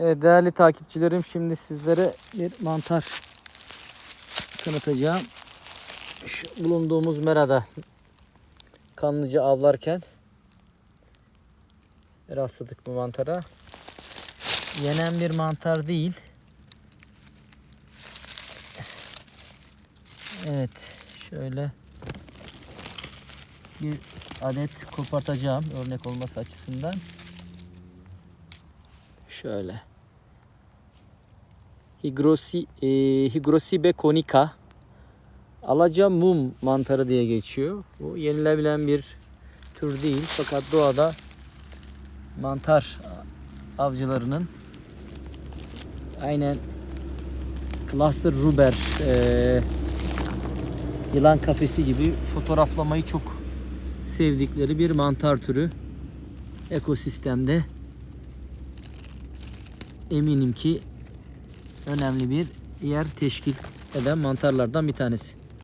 Evet değerli takipçilerim şimdi sizlere bir mantar tanıtacağım. Şu bulunduğumuz merada kanlıca avlarken rastladık bu mantara. Yenen bir mantar değil. Evet şöyle bir adet kopartacağım örnek olması açısından. Şöyle. Higrosi, e, Higrosibe konika. Alaca mum mantarı diye geçiyor. Bu yenilebilen bir tür değil. Fakat doğada mantar avcılarının aynen cluster ruber e, yılan kafesi gibi fotoğraflamayı çok sevdikleri bir mantar türü ekosistemde eminim ki önemli bir yer teşkil eden mantarlardan bir tanesi.